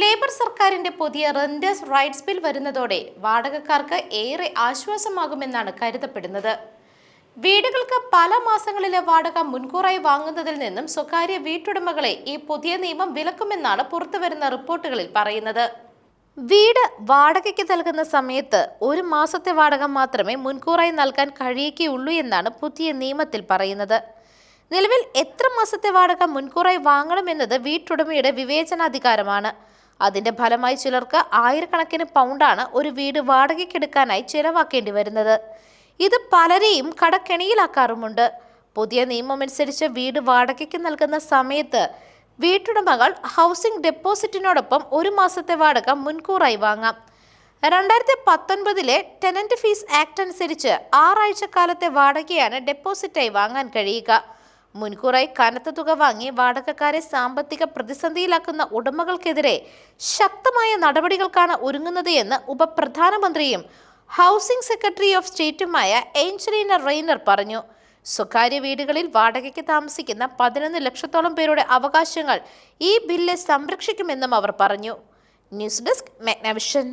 Labour സർക്കാരിന്റെ പുതിയ റെന്റേഴ്സ് rights bill വരുന്നതോടെ വാടകക്കാർക്ക് ഏറെ ആശ്വാസമാകുമെന്നാണ് കരുതപ്പെടുന്നത്. വീടുകൾക്ക് പല മാസങ്ങളിലെ വാടക മുൻകൂറായി വാങ്ങുന്നതിൽ നിന്നും സ്വകാര്യ വീട്ടുടമകളെ ഈ പുതിയ നിയമം വിലക്കുമെന്നാണ് പുറത്തുവരുന്ന റിപ്പോർട്ടുകളിൽ പറയുന്നത്. വീട് വാടകയ്ക്ക് നൽകുന്ന സമയത്ത് ഒരു മാസത്തെ വാടക മാത്രമേ മുൻകൂറായി നൽകാൻ കഴിയുകയുള്ളൂ എന്നാണ് പുതിയ നിയമത്തിൽ പറയുന്നത്. നിലവിൽ എത്ര മാസത്തെ വാടക മുൻകൂറായി വാങ്ങണമെന്നത് വീട്ടുടമയുടെ വിവേചനാധികാരമാണ്. അതിന്റെ ഫലമായി ചിലർക്ക് ആയിരക്കണക്കിന് പൗണ്ടാണ് ഒരു വീട് വാടകയ്ക്കെടുക്കാനായി ചെലവാക്കേണ്ടി വരുന്നത്. ഇത് പലരെയും കടക്കെണിയിലാക്കാറുമുണ്ട്. പുതിയ നിയമമനുസരിച്ച് വീട് വാടകയ്ക്ക് നൽകുന്ന സമയത്ത് വീട്ടുടമകൾ ഹൗസിംഗ് ഡെപ്പോസിറ്റിനോടൊപ്പം ഒരു മാസത്തെ വാടക മുൻകൂറായി വാങ്ങാം. രണ്ടായിരത്തി പത്തൊൻപതിലെ ടെനന്റ് ഫീസ് ആക്ട് അനുസരിച്ച് ആറാഴ്ച കാലത്തെ വാടകയാണ് ഡെപ്പോസിറ്റായി വാങ്ങാൻ കഴിയുക. മുൻകൂറായി കനത്ത തുക വാങ്ങി വാടകക്കാരെ സാമ്പത്തിക പ്രതിസന്ധിയിലാക്കുന്ന ഉടമകൾക്കെതിരെ ശക്തമായ നടപടികൾക്കാണ് ഒരുങ്ങുന്നത് എന്ന് ഉപപ്രധാനമന്ത്രിയും ഹൗസിംഗ് സെക്രട്ടറി ഓഫ് സ്റ്റേറ്റുമായ ഏഞ്ചലീന റെയ്നർ പറഞ്ഞു. സ്വകാര്യ വീടുകളിൽ വാടകയ്ക്ക് താമസിക്കുന്ന പതിനൊന്ന് ലക്ഷത്തോളം പേരുടെ അവകാശങ്ങൾ ഈ ബില്ല് സംരക്ഷിക്കുമെന്നും അവർ പറഞ്ഞു. News desk മെഗ്നവിഷൻ.